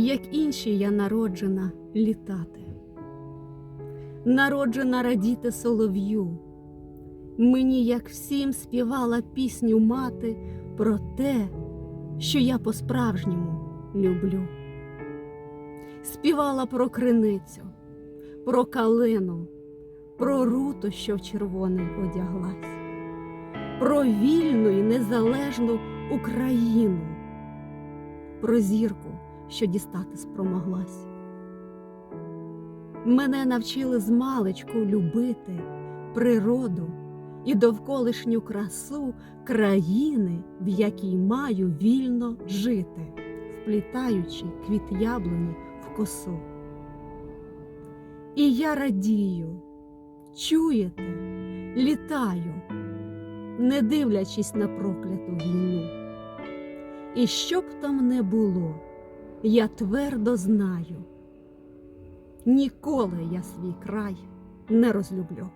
як інші я народжена літати, народжена радіти солов'ю. Мені, як всім, співала пісню мати про те, що я по-справжньому люблю. Співала про криницю, про калину, про руту, що в червоний одяглась, про вільну і незалежну Україну, про зірку, що дістати спромоглась. Мене навчили змалечку любити природу і довколишню красу країни, в якій маю вільно жити, вплітаючи квіт яблуні в косу. І я радію, чуєте, літаю, не дивлячись на прокляту війну. І що б там не було, я твердо знаю, ніколи я свій край не розлюблю.